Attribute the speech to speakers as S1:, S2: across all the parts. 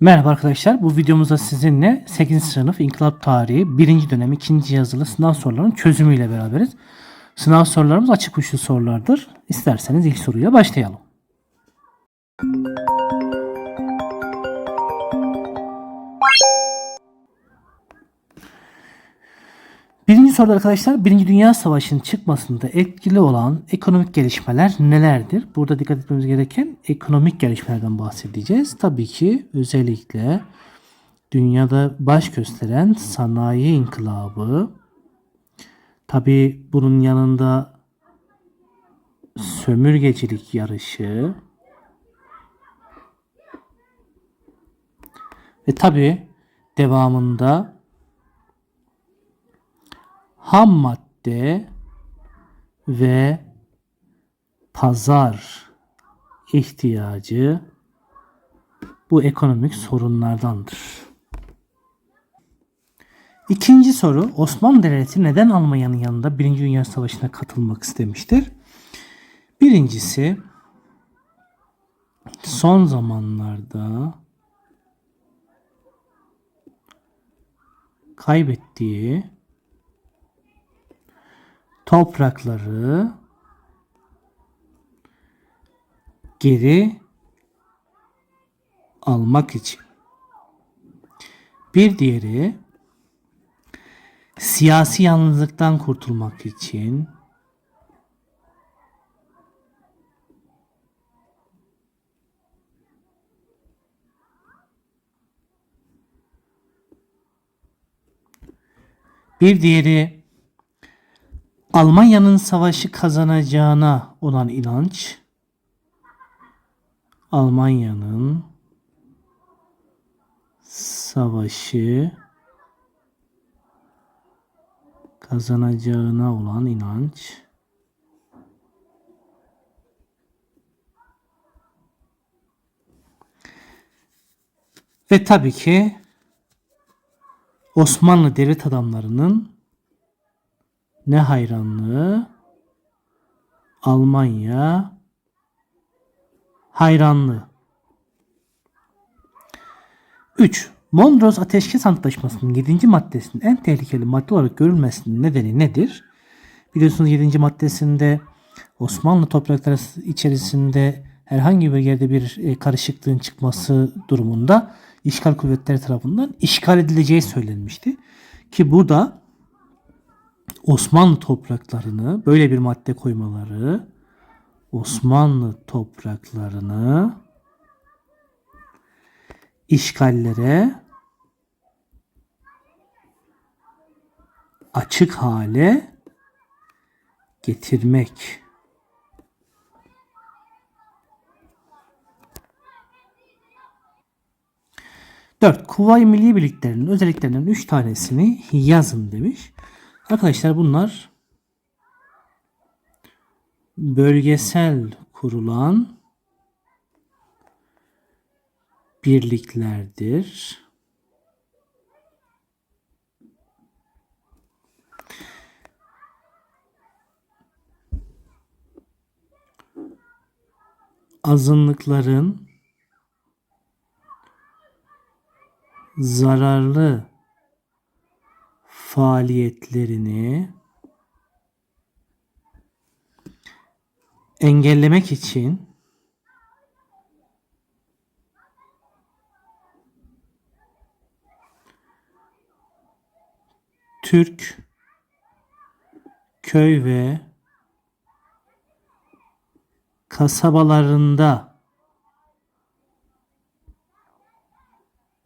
S1: Merhaba arkadaşlar. Bu videomuzda sizinle 8. sınıf İnkılap Tarihi 1. dönem 2. yazılı sınav sorularının çözümüyle beraberiz. Sınav sorularımız açık uçlu sorulardır. İsterseniz ilk soruyla başlayalım. Soruda arkadaşlar Birinci Dünya Savaşı'nın çıkmasında etkili olan ekonomik gelişmeler nelerdir? Burada dikkat etmemiz gereken ekonomik gelişmelerden bahsedeceğiz. Tabii ki özellikle dünyada baş gösteren sanayi inkılabı, tabii bunun yanında sömürgecilik yarışı ve tabii devamında ham madde ve pazar ihtiyacı bu ekonomik sorunlardandır. İkinci soru Osmanlı Devleti neden Almanya'nın yanında Birinci Dünya Savaşı'na katılmak istemiştir? Birincisi son zamanlarda kaybettiği toprakları geri almak için. Bir diğeri siyasi yalnızlıktan kurtulmak için. Bir diğeri Almanya'nın savaşı kazanacağına olan inanç Almanya'nın savaşı kazanacağına olan inanç ve tabii ki Osmanlı devlet adamlarının ne hayranlığı? Almanya hayranlığı. 3. Mondros Ateşkes Antlaşması'nın 7. maddesinin en tehlikeli madde olarak görülmesinin nedeni nedir? Biliyorsunuz 7. maddesinde Osmanlı toprakları içerisinde herhangi bir yerde bir e, karışıklığın çıkması durumunda işgal kuvvetleri tarafından işgal edileceği söylenmişti. Ki burada Osmanlı topraklarını böyle bir madde koymaları Osmanlı topraklarını işgallere açık hale getirmek. Dört, Kuvayi Milli Birliklerinin özelliklerinden üç tanesini yazın demiş. Arkadaşlar bunlar bölgesel kurulan birliklerdir. Azınlıkların zararlı faaliyetlerini engellemek için Türk köy ve kasabalarında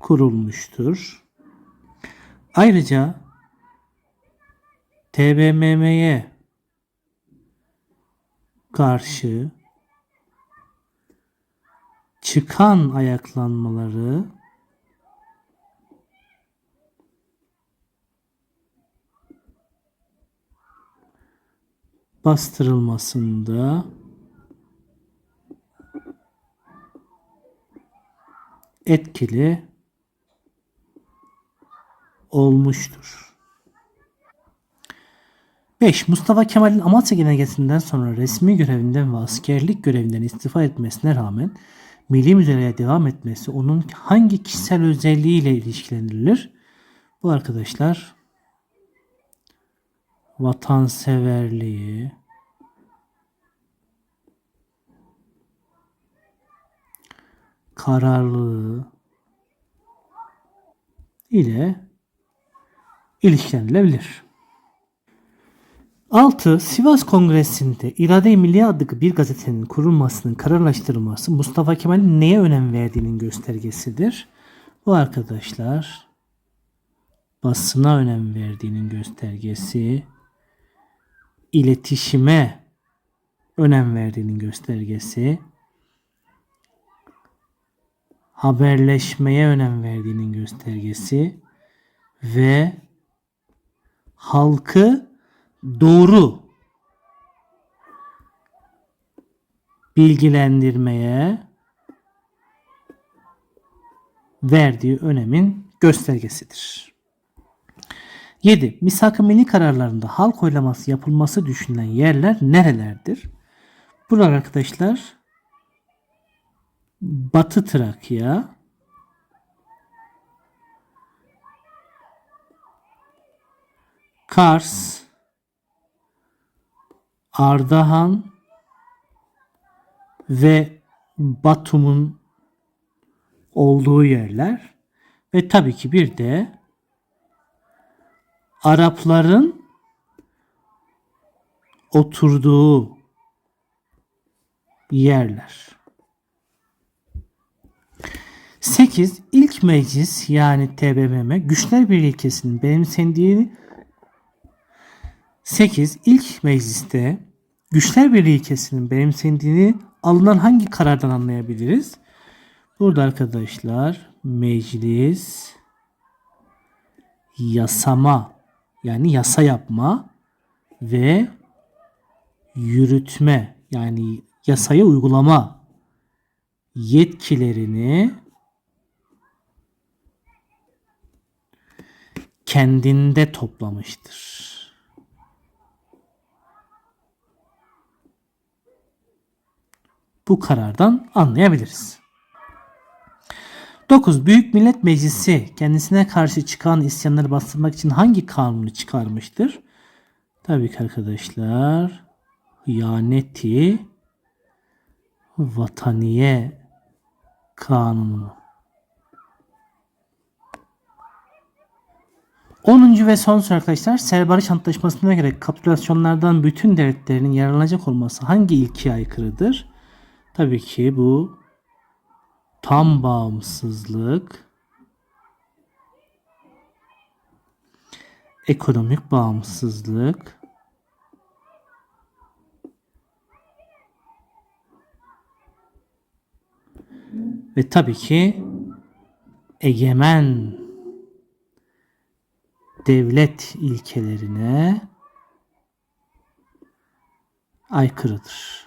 S1: kurulmuştur. Ayrıca TBMM'ye karşı çıkan ayaklanmaları bastırılmasında etkili olmuştur. 5. Mustafa Kemal'in Amasya Genelgesi'nden sonra resmi görevinden ve askerlik görevinden istifa etmesine rağmen milli mücadeleye devam etmesi onun hangi kişisel özelliğiyle ilişkilendirilir? Bu arkadaşlar vatanseverliği, kararlılığı ile ilişkilendirilebilir. 6. Sivas Kongresi'nde İrade-i Milliye adlı bir gazetenin kurulmasının kararlaştırılması Mustafa Kemal'in neye önem verdiğinin göstergesidir. Bu arkadaşlar basına önem verdiğinin göstergesi, iletişime önem verdiğinin göstergesi, haberleşmeye önem verdiğinin göstergesi ve halkı doğru bilgilendirmeye verdiği önemin göstergesidir. 7. Misak-ı milli kararlarında halk oylaması yapılması düşünülen yerler nerelerdir? Buralar arkadaşlar Batı Trakya, Kars, Ardahan ve Batum'un olduğu yerler ve tabii ki bir de Arapların oturduğu yerler. 8. İlk meclis yani TBMM Güçler Birliği ilkesinin benimsendiği 8. İlk mecliste Güçler Birliği ilkesinin benimsendiğini alınan hangi karardan anlayabiliriz? Burada arkadaşlar meclis yasama yani yasa yapma ve yürütme yani yasayı uygulama yetkilerini kendinde toplamıştır. Bu karardan anlayabiliriz. 9. Büyük Millet Meclisi kendisine karşı çıkan isyanları bastırmak için hangi kanunu çıkarmıştır? Tabii ki arkadaşlar hıyaneti vataniye kanunu. 10. ve son soru arkadaşlar Serbarış Antlaşması'na göre kapitülasyonlardan bütün devletlerin yararlanacak olması hangi ilkeye aykırıdır? Tabii ki bu tam bağımsızlık, ekonomik bağımsızlık, ve tabii ki egemen devlet ilkelerine aykırıdır.